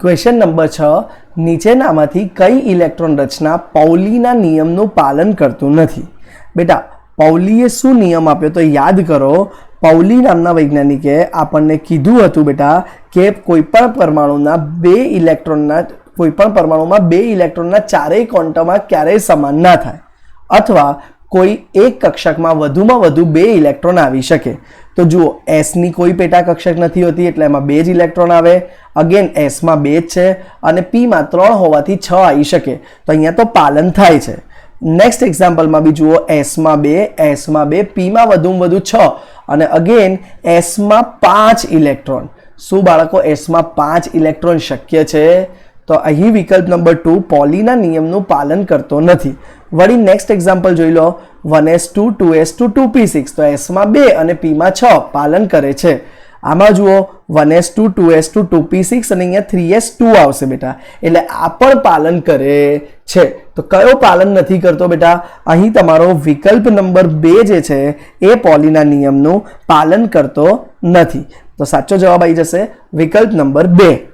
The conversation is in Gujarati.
ક્વેશ્ચન નંબર છ. નીચેનામાંથી કઈ ઇલેક્ટ્રોન રચના પૌલીના નિયમનું પાલન કરતું નથી? બેટા, પૌલીએ શું નિયમ આપ્યો તો યાદ કરો, પૌલી નામના વૈજ્ઞાનિકે આપણને કીધું હતું બેટા કે કોઈપણ પરમાણુના બે ઇલેક્ટ્રોનના કોઈપણ પરમાણુમાં બે ઇલેક્ટ્રોનના ચારેય કોન્ટમાં ક્યારેય સમાન ના થાય. અથવા કોઈ એક કક્ષકમાં વધુમાં વધુ બે ઇલેક્ટ્રોન આવી શકે. તો જુઓ એસની કોઈ પેટા કક્ષક નથી હોતી, એટલે એમાં બે જ ઇલેક્ટ્રોન આવે. અગેન એસમાં બે જ છે અને પીમાં ત્રણ હોવાથી છ આવી શકે. તો અહીંયા તો પાલન થાય છે. નેક્સ્ટ એક્ઝામ્પલમાં બી જુઓ એસમાં બે એસમાં બે પીમાં વધુમાં વધુ છ અને અગેન એસમાં પાંચ ઇલેક્ટ્રોન. શું બાળકો એસમાં પાંચ ઇલેક્ટ્રોન શક્ય છે? તો અહીં વિકલ્પ નંબર ટુ પોલીના નિયમનું પાલન કરતો નથી. વળી નેક્સ્ટ એક્ઝામ્પલ જોઈ લો. One S two two S two two P six. તો એસમાં બે અને પીમાં છ પાલન કરે છે. આમાં જુઓ, one S two two S two two P six અને અહીંયા થ્રી એસ ટુ આવશે બેટા. એટલે આ પણ પાલન કરે છે. તો કયો પાલન નથી કરતો બેટા? અહીં તમારો વિકલ્પ નંબર બે જે છે, એ પોલીના નિયમનું પાલન કરતો નથી. તો સાચો જવાબ આવી જશે વિકલ્પ નંબર બે.